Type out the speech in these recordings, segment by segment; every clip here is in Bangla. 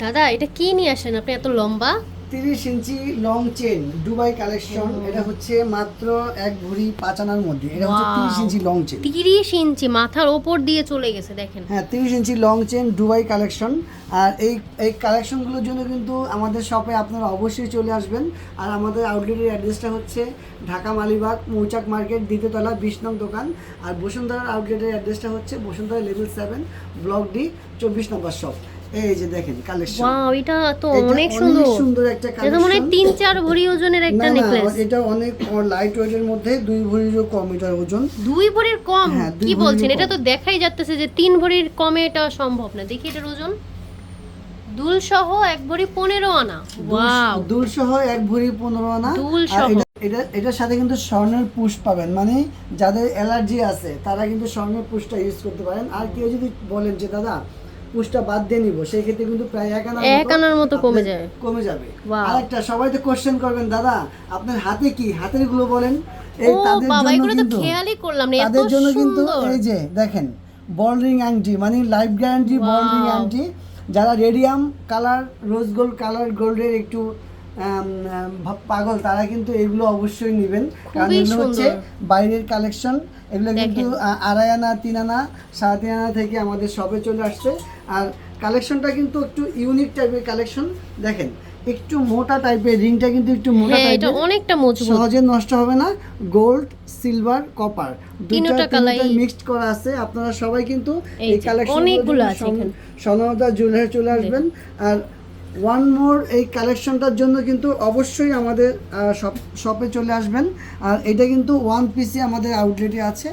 দাদা এটা কি নিয়ে আসেন আপনি? এত লম্বা? তিরিশ inch long chain Dubai collection এটা হচ্ছে মাত্র এক ভরি পাঁচ আনার মধ্যে। এটা হচ্ছে তিরিশ ইঞ্চি লং চেন তিরিশ ইঞ্চি মাথার ওপর দিয়ে চলে গেছে দেখেন। হ্যাঁ তিরিশ inch long chain Dubai collection আর এই এই কালেকশনগুলোর জন্য কিন্তু আমাদের শপে আপনারা অবশ্যই চলে আসবেন। আর আমাদের আউটলেটের অ্যাড্রেসটা হচ্ছে ঢাকা মালিবাগ মৌচাক মার্কেট দ্বিতীয়তলা বিশ নং দোকান। আর বসুন্ধরার আউটলেটের অ্যাড্রেসটা হচ্ছে Bashundhara level seven block D চব্বিশ নম্বর শপ এই যে দেখেন কালেকশন ওয়াও এটা তো অনেক সুন্দর। সুন্দর একটা এটা মনে তিন চার ভরি ওজনের একটা নেকলেস এটা অনেক লাইট ওয়েটের মধ্যে দুই ভরিরও কম এটার ওজন। দুই ভরির কম? হ্যাঁ, কি বলছেন? এটা তো দেখাই যাচ্ছে যে তিন ভরির কমে এটা সম্ভব না। দেখি এটার ওজন। দুল সহ এক ভরি পনেরো আনা। ওয়াও দুল সহ এক ভরি পনেরো আনা। দুল সহ। এটা এটা এটার সাথে কিন্তু স্বর্ণের পুষ পাবেন। মানে যাদের অ্যালার্জি আছে তারা কিন্তু স্বর্ণের পুষটা ইউজ করতে পারেন। আর কেউ যদি বলেন যে দাদা পুষটা বাদ দিয়ে নিব। সেই ক্ষেত্রে কিন্তু প্রায় এক আনার এক আনার মতো কমে যায়। কমে যাবে. আরেকটা সবাই তো কোশ্চেন করবেন দাদা আপনার হাতে কি? হাতেরগুলো বলেন? এই বাবা এগুলো তো খেয়ালই করলাম না তাদের জন্য কিন্তু এই যে দেখেন বল রিং আংটি মানে লাইফ গ্যারান্টি বল রিং আংটি যারা radium colour rose gold colour গোল্ডের একটু পাগল তারা কিন্তু এগুলো অবশ্যই নেবেন। কারণ এগুলো হচ্ছে বাইরের কালেকশন এগুলো কিন্তু আড়াই আনা তিন আনা সাড়ে তিন আনা থেকে আমাদের সবে চলে আসছে। আর কালেকশনটা কিন্তু একটু ইউনিক টাইপের কালেকশন দেখেন একটু মোটা টাইপের রিংটা কিন্তু একটু মোটা হ্যাঁ এটা অনেকটা মজবুত। সহজে নষ্ট হবে না। গোল্ড সিলভার কপার তিনটা colour-ই- মিক্সড করা আছে। আপনারা সবাই কিন্তু এই কালেকশন অনেকগুলো আছে এখানে। সনদা জুয়েলারি চলে আসবেন। আর ওয়ান মোর এই কালেকশনটার জন্য কিন্তু অবশ্যই আমাদের শপে চলে আসবেন। আর এটা কিন্তু ওয়ান পিসি আমাদের আউটলেটে আছে।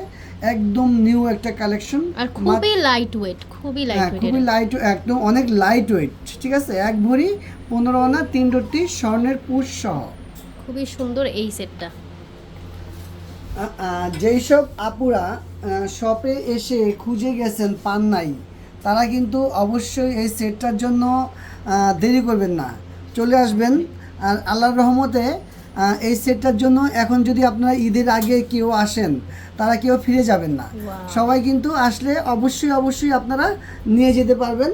একদম নিউ একটা কালেকশন আর খুবই লাইট ওয়েট খুবই লাইট হ্যাঁ ওয়েট খুবই লাইট একদম অনেক লাইট ওয়েট ঠিক আছে? এক ভরি পনেরো আনা তিন রত্তি স্বর্ণের পুষ সহ। খুবই সুন্দর এই সেটটা যেই সব আপুরা শপে এসে খুঁজে গেছেন পান নাই তারা কিন্তু অবশ্যই এই সেটটার জন্য দেরি করবেন না। চলে আসবেন আর আল্লাহর রহমতে এই সেটটার জন্য এখন যদি আপনারা ঈদের আগে কেউ আসেন তারা কেউ ফিরে যাবেন না। সবাই কিন্তু আসলে অবশ্যই অবশ্যই আপনারা নিয়ে যেতে পারবেন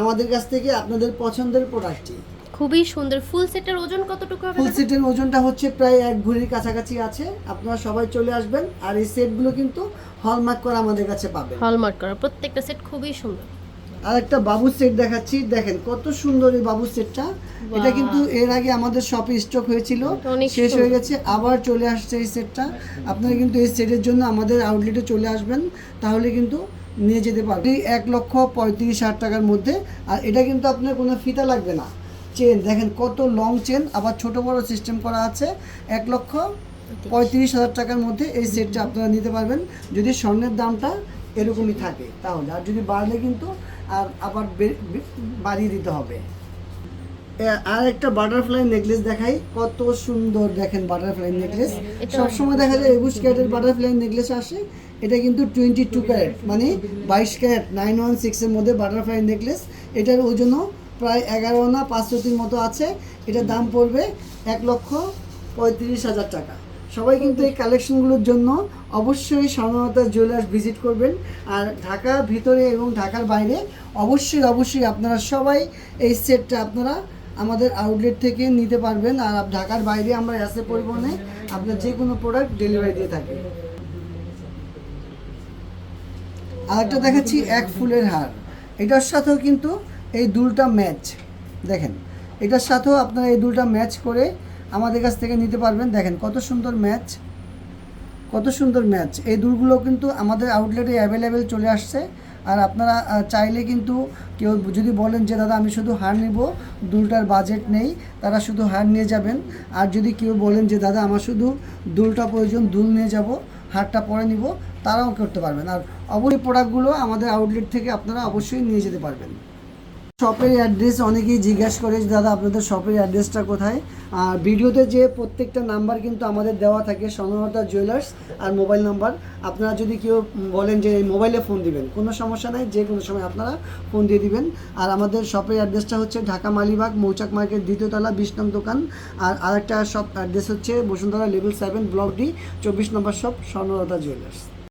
আমাদের কাছ থেকে আপনাদের পছন্দের প্রোডাক্টটি খুবই সুন্দর। ফুল সেটের ওজন কতটুকু হবে? ফুল সেটের ওজনটা হচ্ছে প্রায় এক ভরির কাছাকাছি আছে। আপনারা সবাই চলে আসবেন। আর এই সেটগুলো কিন্তু হলমার্ক করা আমাদের কাছে পাবেন। হলমার্ক করা। প্রত্যেকটা সেট খুবই সুন্দর। আর একটা বাবু সেট দেখাচ্ছি। দেখেন কত সুন্দর এই বাবু সেটটা। এটা কিন্তু এর আগে আমাদের শপে স্টক হয়েছিল। শেষ হয়ে গেছে। আবার চলে আসছে এই সেটটা। আপনারা কিন্তু এই সেটের জন্য আমাদের আউটলেটে চলে আসবেন। তাহলে কিন্তু নিয়ে যেতে পারবেন। এই এক লক্ষ পঁয়ত্রিশ হাজার টাকার মধ্যে। আর এটা কিন্তু আপনার কোনো ফিতা লাগবে না। চেন দেখেন কত লং চেন আবার ছোট বড় সিস্টেম করা আছে এক লক্ষ পঁয়ত্রিশ হাজার টাকার মধ্যে এই সেটটা আপনারা নিতে পারবেন। যদি স্বর্ণের দামটা এরকমই থাকে তাহলে আর যদি বাড়লে কিন্তু আর আবার বাড়িয়ে দিতে হবে। আর একটা বাটারফ্লাই নেকলেস দেখাই কত সুন্দর দেখেন বাটারফ্লাই নেকলেস সবসময় দেখা যায় একুশ ক্যারেটের বাটারফ্লাই নেকলেস আসে এটা কিন্তু টোয়েন্টি টু ক্যারেট মানে বাইশ ক্যারেট নাইন ওয়ান সিক্সের মধ্যে বাটারফ্লাই নেকলেস এটার ওজনও প্রায় এগারো আনা পাঁচশোটির মতো আছে। এটার দাম পড়বে এক লক্ষ পঁয়ত্রিশ হাজার টাকা। সবাই কিন্তু এই কালেকশনগুলোর জন্য অবশ্যই স্বর্ণলতা জুয়েলার্স ভিজিট করবেন। আর ঢাকা ভিতরে এবং ঢাকার বাইরে অবশ্যই অবশ্যই আপনারা সবাই এই সেটটা আপনারা আমাদের আউটলেট থেকে নিতে পারবেন। আর ঢাকার বাইরে আমরা এসে পরিবহনে আপনার যে কোনো প্রোডাক্ট ডেলিভারি দিয়ে থাকি। আরেকটা দেখাচ্ছি এক ফুলের হার। এটার সাথেও কিন্তু এই দুলটা ম্যাচ। দেখেন, এটার সাথেও আপনারা এই দুলটা ম্যাচ করে আমাদের কাছ থেকে নিতে পারবেন। দেখেন, কত সুন্দর ম্যাচ। কত সুন্দর ম্যাচ। এই দুলগুলো কিন্তু আমাদের আউটলেটে অ্যাভেলেবেল চলে আসছে। আর আপনারা চাইলে কিন্তু কেউ যদি বলেন যে, দাদা, আমি শুধু হার নেব, দুলটার বাজেট নেই তারা শুধু হার নিয়ে যাবেন। আর যদি কেউ বলেন যে, দাদা, আমার শুধু দুলটা প্রয়োজন, দুল নিয়ে যাব, হারটা পরে নিব তারাও করতে পারবেন। আর অবশ্যই প্রোডাক্টগুলো আমাদের আউটলেট থেকে আপনারা অবশ্যই নিয়ে যেতে পারবেন। শপের অ্যাড্রেস অনেকেই জিজ্ঞাসা করে, দাদা, আপনাদের শপের অ্যাড্রেসটা কোথায়? আর ভিডিওতে যে প্রত্যেকটা নাম্বার কিন্তু আমাদের দেওয়া থাকে, স্বর্ণলতা জুয়েলার্স আর মোবাইল নাম্বার। আপনারা যদি কেউ বলেন যে মোবাইলে ফোন দিবেন, কোনো সমস্যা নেই, যে কোনো সময় আপনারা ফোন দিয়ে দিবেন। আর আমাদের শপের অ্যাড্রেসটা হচ্ছে ঢাকা মালিবাগ, মৌচাক মার্কেট দ্বিতীয়তলা বিশ নং দোকান। আর আরেকটা শপ অ্যাড্রেস হচ্ছে Bashundhara level seven, block D, চব্বিশ নম্বর শপ, স্বর্ণলতা জুয়েলার্স।